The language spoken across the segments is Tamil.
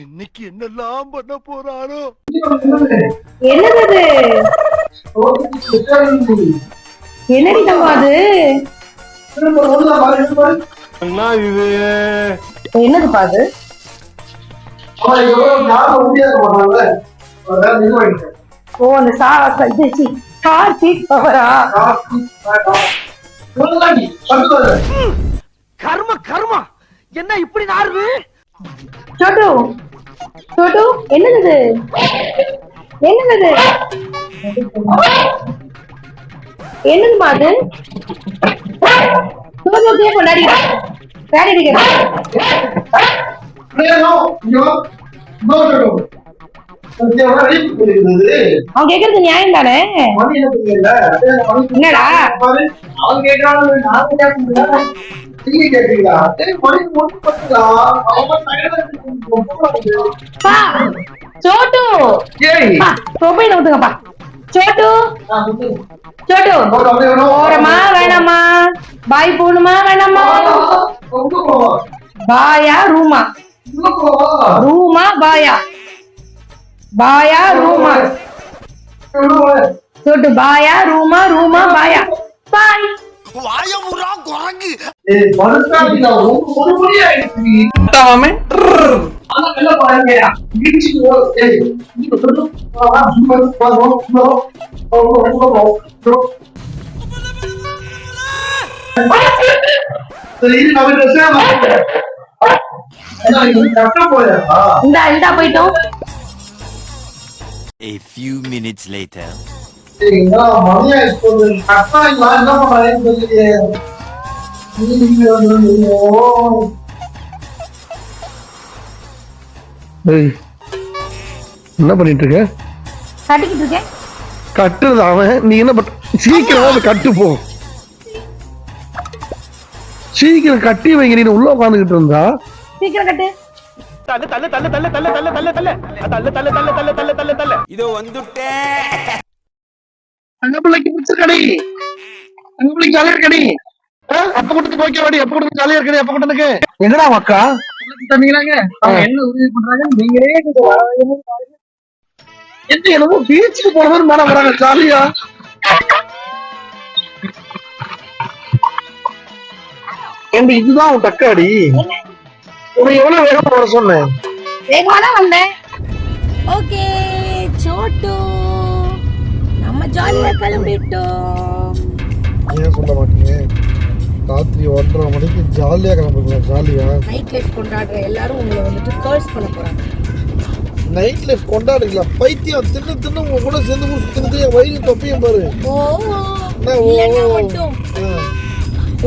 இன்னைக்கு என்னெல்லாம் பண்ண போறாரோ என்னது என்னடி என்ன என்னது பாது ஓ அந்த சாஸ் இது கார்த்திக் பவரா கர்ம கர்மா. என்ன இப்படி நார்வு சொல்லு சோட்டு என்னது என்னது என்னதுமா அது? சோட்டு கொண்டாடி வேலை அவன் கேக்குறது நியாயம் தானே? என்னடா? சோட்டு. மொபைல் ஊத்துங்கப்பா. சோட்டு. சோட்டு. போறமா வேணாமா பாய் போகணுமா வேணாமா பாயா ரூமா. ரூமா ரூமா பாயா? பாய். போயிட்டோம் A few minutes later. என்ன பண்ணிட்டு இருக்க கட்டிக்கிட்டு இருக்கேன் கட்டுறது அவன் நீ என்ன பண்ற சீக்கிரம் வந்து கட்டு போ சீக்கிரம் கட்டி வைங்க நீ உள்ள உட்காந்துக்கிட்டு இருந்தா சீக்கிரம் கட்டு தள்ளு தள்ளு தள்ளு தள்ளு தள்ளு தள்ளு தள்ளு தள்ளு தள்ளு தள்ளு தள்ளு தள்ளு தள்ளு தள்ளு தள்ளு இதோ வந்துட்டேன் அங்க பிள்ளைக்கு பிடிச்சிருக்கடி அங்க பிள்ளைக்கு ஜாலியா இருக்கடி. அப்ப கொடுத்து போய்க்க வாடி. அப்ப கொடுத்து ஜாலியா இருக்கடி. அப்ப கொடுத்துக்கு. எங்கடா உன் அக்கா தம்பிங்களாங்க. அவங்க என்ன உதவி பண்றாங்க? நீங்களே எந்த என்னமோ பீச்சுக்கு போன மாதிரி மேடம் வராங்க. ஜாலியா. ஏண்டி இதுதான் உன் தக்காடி உனக்கு எவ்வளவு வேகமா வர சொன்னேன்? வேகமா தான் வந்தேன். ஓகே சோட்டு. நம்ம ஜாலியா கிளம்பிட்டோம். ஏன் சொல்ல மாட்டீங்க? ராத்திரி ஒன்றரை மணிக்கு ஜாலியா கிளம்புறீங்களா ஜாலியா. நைட் லைஃப் கொண்டாடுற எல்லாரும் உங்களை வந்துட்டு கர்ஸ் பண்ண போறாங்க. நைட் லைஃப் கொண்டாடுறீங்களா? பைத்தியம் தின்னு தின்னு உங்க கூட சேர்ந்து கூட சுத்தினது வயிறு தொப்பையும் பாரு. ஓ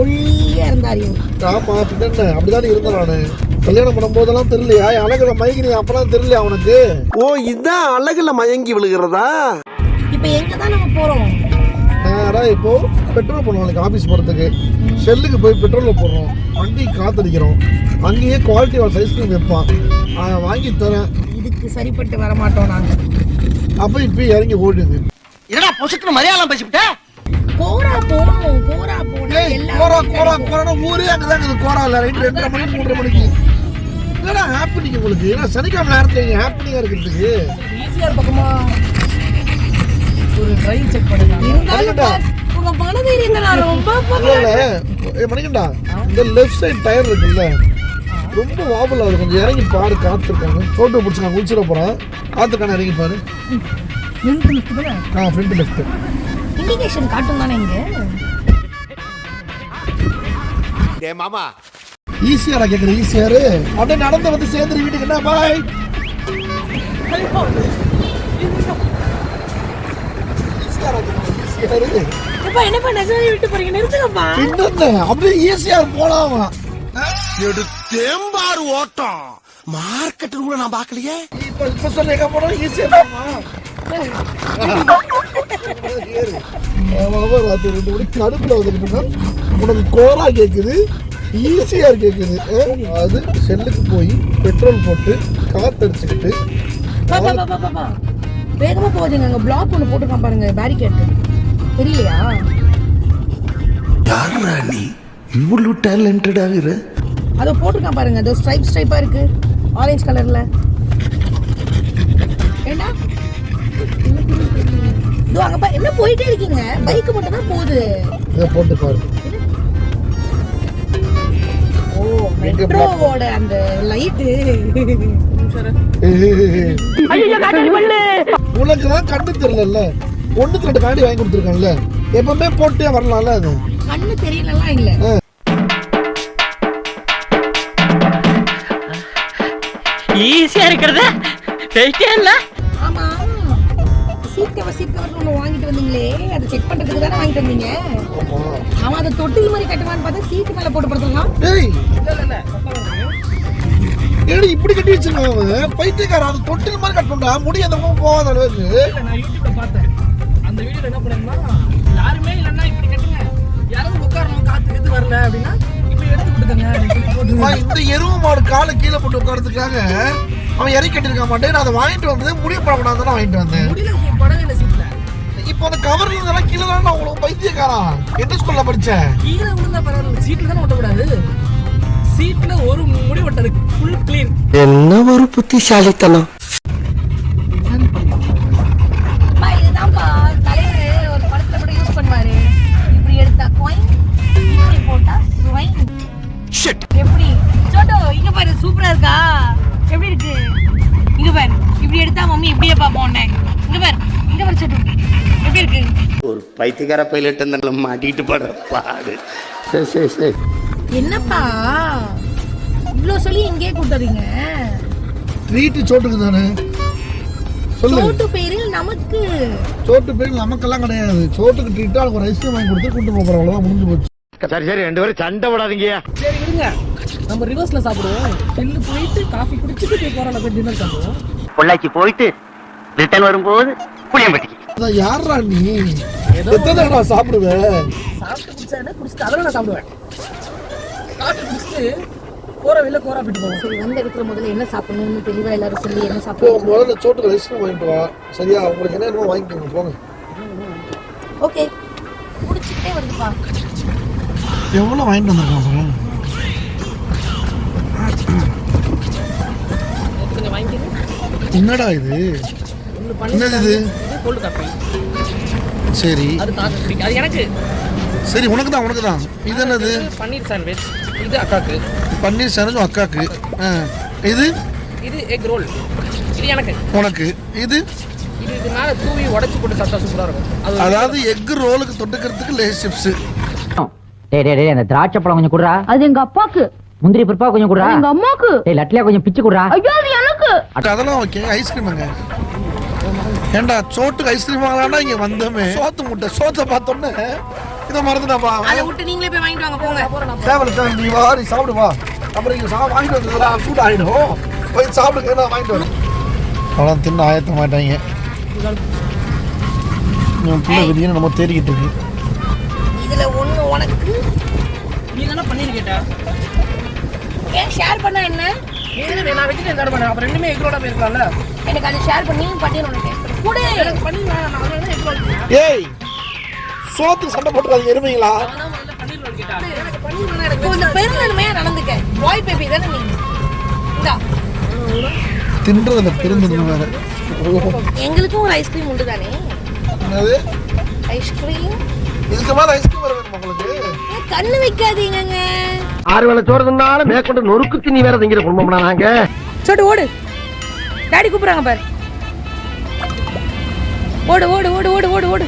ஒல்லியா இருந்தாரியும் ஆமா பின்ன என்ன? அப்படிதானே இருந்தேன் நானு. கல்யாணம் பண்ணும் போதெல்லாம் தெரியலையா? அழகுல மயங்கி அப்பெல்லாம் தெரியலையா அவனுக்கு ஓ இதான் அழகுல மயங்கி விழுகிறதா? இப்போ எங்க தான் நம்ம போறோம்? நேரா இப்போ பெட்ரோல் போடுவோம் நாளைக்கு ஆஃபீஸ் போகிறதுக்கு ஷெல்லுக்கு போய் பெட்ரோலில் போடுறோம். வண்டி காத்தடிக்கிறோம். அங்கேயே குவாலிட்டி ஆஃப் ஐஸ்கிரீம் வைப்பான். அவன் வாங்கி தரேன். இதுக்கு சரிப்பட்டு வர மாட்டோம் நாங்க. அப்போ இப்போ இறங்கி ஓடுது என்னடா பொசுக்கு மலையாளம் பேசிவிட்ட? கோரா போகணும் கோரா ஏய் கோரா கோரா கோரா ஊரே அங்கே தான் இருக்குது கோரா இல்லை. ரைட்டு ரெண்டரை மணிக்கு மூன்றரை மணிக்கு. என்னடா ஹாப்பினிங் உங்களுக்கு? ஏன்னா சனிக்கிழமை நேரத்தில் நீங்கள் ஹாப்பினிங்காக இருக்கிறதுக்கு. ஈஸியார் பக்கமா? ஒரு ட்ரைவ் செக் ஏ மணிக்கண்டா இந்த லெஃப்ட் சைடு டயர் இருக்குல்ல ரொம்ப வாபல் ஆகுது கொஞ்சம் இறங்கி பாரு காத்திருக்காங்க. ஃபோட்டோ பிடிச்சி நான் குளிச்சிட போகிறேன் காத்திருக்கான இறங்கி பாரு. ஆ ஃப்ரண்ட் லெஃப்ட் இண்டிகேஷன் காட்டும் தானே இங்க? டே மாமா. ஈஸியாரா கேக்குற ஈஸியாரு அப்படியே நடந்து வந்து சேர்ந்து வீட்டுக்கு. என்ன பாய் தேம்பாறு ஓட்டம். மார்க்கெட்டு கூட நான் பாக்கலையே இப்ப இப்ப சொல்ல எங்க போறோம் ஈஸியா ராத்திரி ரெண்டு மணிக்கு கடுப்புல வந்துருக்குன்னா உனக்கு கோரா கேக்குது ஈஸியார் கேக்குது. அது செல்லுக்கு போய் பெட்ரோல் போட்டு காத்தடிச்சுக்கிட்டு வேகமாக போகாதீங்க. அங்கே பிளாக் ஒன்று போட்டுருக்கான் பாருங்க. பேரிகேட் தெரியலையா? யாரா நீ? இவ்வளவு டேலண்டட் ஆகுற அதை போட்டிருக்கான் பாருங்க. அது ஸ்ட்ரைப் ஸ்ட்ரைப்பாக இருக்கு. ஆரஞ்சு கலரில் ஏண்டா? இதோ அங்கே பா என்ன போயிட்டே இருக்கீங்க? பைக் மட்டும் தான் போகுது. இதை போட்டு பாரு. ஓ மெட்ரோவோட அந்த லைட்டு உனக்கு தான் கண்ணு தெரியல ஒண்ணுக்கு ரெண்டு காடி வாங்கி கொடுத்துருக்காங்கல்ல எப்பவுமே போட்டே வரலாம்ல அது. கண்ணு தெரியலலாம் இல்ல. ஈஸியா இருக்கிறது இல்ல. ஆமா. சீட் கவர் சீட் கவர் ஒன்று வாங்கிட்டு வந்தீங்களே. அதை செக் பண்றதுக்கு தானே வாங்கிட்டு வந்தீங்க. அவன் அதை தொட்டில் மாதிரி கட்டுவான்னு பார்த்தா சீட்டு மேல போட்டு படுத்துக்கலாம் ஏடி இப்படி கட்டி வச்சிருக்கான் அவன்? பைத்தியக்காரன் அது தொட்டில் மாதிரி கட்டணும்டா. முடி அந்த பக்கம் போகாத அளவுக்கு. நான் யூடியூப்ல பார்த்தேன். அந்த வீடியோல என்ன பண்ணேன்னா யாருமே இல்லைன்னா இப்படி கட்டுங்க. யாராவது உட்காரணும் காத்து எது வரல அப்படின்னா இப்படி எடுத்து கொடுத்துங்க இந்த எருவு மாடு காலை கீழே போட்டு உட்காரதுக்காக அவன் இறக்கி கட்டிருக்க மாட்டேன் நான் அதை வாங்கிட்டு வந்தது முடிய படக்கூடாது வாங்கிட்டு வந்தேன். முடியல படவே இல்லை சீட்ல இப்போ அந்த கவர் இருந்ததெல்லாம் கீழே தான் நான் உங்களுக்கு பைத்தியக்காரன் எந்த ஸ்கூல்ல படிச்சேன் கீழே விழுந்தா பரவாயில்ல சீட்ல தானே ஒட்டக்கூடாது. சீட்ல ஒரு முடி ஒட்டது. ஃபுல் கிளீன் என்ன ஒரு புத்திசாலித்தனம். எப்படி? சோட்டோ இங்க பாரு சூப்பரா இருக்கா? எப்படி இருக்கு? இங்க பாரு இப்படி எடுத்தா மம்மி இப்படியே பாப்போம். இங்க பாரு இங்க பாரு சோட்டோ. எப்படி இருக்கு? ஒரு பைத்தியக்கார பைலட் இருந்தாலும் மாட்டிட்டு படுற பாடு சரி சரி சரி. என்னப்பா? இவ்ளோ சொல்லி இங்கேயே கூட்டுறீங்க ட்ரீட் சோட்டுக்கு தானே? சோட்டு பேரில் நமக்கு. சோட்டு பேர் நமக்கெல்லாம் கிடையாது. சோட்டுக்கு ட்ரீட் அவனுக்கு ஒரு ஐஸ்கிரீம் வாங்கி கொடுத்து கூட்டு போகிறோம் அவ்வளோதான் முடிஞ்சு போச்சு. சரி சரி ரெண்டு பேரும் சண்டை விடாதீங்கயா சரி விடுங்க நம்ம ரிவர்ஸ்ல சாப்பிடுவோம். செல்லு போயிட்டு காஃபி குடிச்சிட்டு போய் போறோம் போய் டின்னர் சாப்பிடுவோம். பொள்ளாச்சி போயிட்டு ரிட்டர்ன் வரும்போது புளியம்பட்டிக்கு. யாரா நீ? எத்தனை நான் சாப்பிடுவேன் சாப்பிட்டு குடிச்சா என்ன குடிச்சிட்டு அதெல்லாம் நான் சாப்பிடுவேன். காஃபி குடிச்சிட்டு போற வெளில கோரா போயிட்டு போவோம். சரி வந்த இடத்துல முதல்ல என்ன சாப்பிடணும்னு தெளிவா எல்லாரும் சொல்லி என்ன இப்போ சாப்பிடணும்? முதல்ல சோட்டுக்கு ஐஸ்கிரீம் வாங்கிட்டு வா. சரியா? உங்களுக்கு என்ன என்னமோ வாங்கிக்கோங்க போங்க. ஓகே குடிச்சிட்டே வருதுப்பா எவ்வளோ வாங்கிட்டு வாங்கிக்கிறேன் என்னடா இது? என்னது இது? இது கோல்டு காஃபி சரி. அது எனக்கு. சரி உனக்கு தான் உனக்கு தான் இது என்னது பன்னீர் சாண்ட்விச் இது அக்காக்கு. பன்னீர் சேனல் அக்காக்கு. ஆ. இது? இது எக் ரோல் இது எனக்கு. உனக்கு. இது? இது இது மேலே தூவி உடச்சி போட்டு சாப்பிட்டா சூப்பராக இருக்கும். அதாவது எக் ரோலுக்கு தொட்டுக்கிறதுக்கு லேஸ் சிப்ஸ். டேய் டேய் டேய் அந்த திராட்சை பழம் கொஞ்சம் குடுறா. அது எங்க அப்பாக்கு. முந்திரி பருப்பா கொஞ்சம் குடுறா. எங்க அம்மாக்கு. டேய் லட்லியா கொஞ்சம் பிச்சு குடுறா. ஐயோ அது எனக்கு. அதெல்லாம் ஓகே. ஐஸ்கிரீமுங்க ஏண்டா சோட்டுக்கு ஐஸ்கிரீம் வாங்கலாம்னா இங்க வந்தோமே. சோத்து முட்டை சோத்தை பார்த்தோன்னே இதை மறந்துட்டாப்பா அதை விட்டு நீங்களே போய் வாங்கிட்டு வாங்க போங்க. தேவல தேவை நீ வா நீ சாப்பிடு வா. அப்புறம் இங்க சா வாங்கிட்டு வந்ததுல சூட் ஆயிடும் போய் சாப்பிடுங்க. நான் வாங்கிட்டு வரேன் அவ்வளோ தின்னு ஆயத்த மாட்டாங்க. என் பிள்ளை வெளியே நம்ம தேடிக்கிட்டு இருக்கு. இதுல ஒண்ணு உனக்கு. நீ தானே பன்னீர் கேட்டா? ஏன் ஷேர் பண்ணா என்ன? நான் வெஜிடேரியன் சாப்பிட மாட்டேன் அப்புறம் ரெண்டுமே எக் ரோலாக போயிருக்கலாம்ல? எனக்கு அதை ஷேர் பண்ணி பட்டியல் உனக்கு. பண்ணி கூட. எனக்கு வேணாம் நான் ஏய் சோத்துக்கு சண்டை போட்டுறாதீங்க எருமைங்களா? கொஞ்சம் பெருந்தன்மையா நடந்துக்க பாய் பேபி தானே நீ இந்தா தின்றதுல பெருந்தது வேற எங்களுக்கும் ஒரு ஐஸ்கிரீம் உண்டு தானே? என்னது? ஐஸ்கிரீம்? இதுக்கு மேல ஐஸ்கிரீம் வர வேணும் உங்களுக்கு? கண்ணு வைக்காதீங்கங்க. ஆறு மேற்கொண்டு நொறுக்கு திணி வேற திங்கிற குடும்பம்னா நாங்க. சோட்டு ஓடு. டாடி கூப்பிடுறாங்க பாரு. ஓடு ஓடு ஓடு ஓடு ஓடு ஓடு.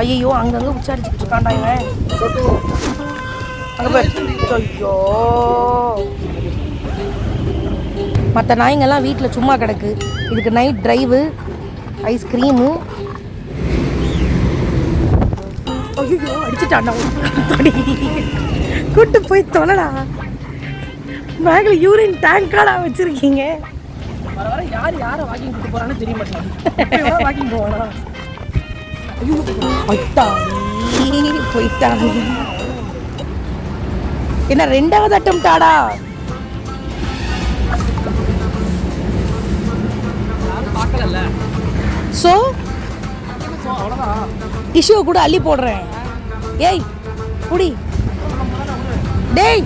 ஐயோ அங்கங்க உச்சாரிச்சுக்கிட்டு இருக்காண்டா இவன். அங்க பாரு. ஐயோ மற்ற நாய்ங்கெல்லாம் வீட்டில் சும்மா கிடக்கு. இதுக்கு நைட் டிரைவு ஐஸ்கிரீமு ஐயோ அடிச்சுட்டாண்டா கூட்டு போய் தொலைடா. பேக்ல யூரின் டேங்காடா வச்சிருக்கீங்க. வர வர யார் யாரை வாக்கிங் கூட்டு போறான்னு தெரிய மாட்டேங்குது. வாக்கிங் போவானா போயிட்டாங்க. என்ன ரெண்டாவது அட்டம் டாடா பார்க்கல ஸோ டிஷ்யூ கூட அள்ளி போடுறேன். ஏய் குடி டேய்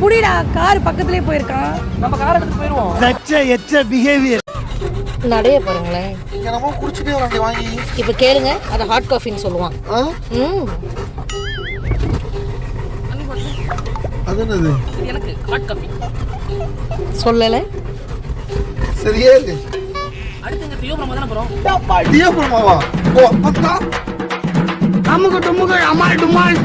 புடிடா கார் பக்கத்துலயே போயிருக்கான். நம்ம கார் எடுத்து போயிருவோம். நடைய பாருங்களேன் என்னமோ குடிச்சிட்டே வராங்க வாங்கி. இப்ப கேளுங்க அதை ஹாட் காஃபின்னு சொல்லுவான் ஆ? ம். அது என்னது எனக்கு ஹாட் காஃபி சொல்லல. சரியே அடுத்து இங்க தியோபுரம் தானே போறோம்? டியபுரமாவா ஓ அப்பதான் அமுக டுமுக அமால் டுமால்.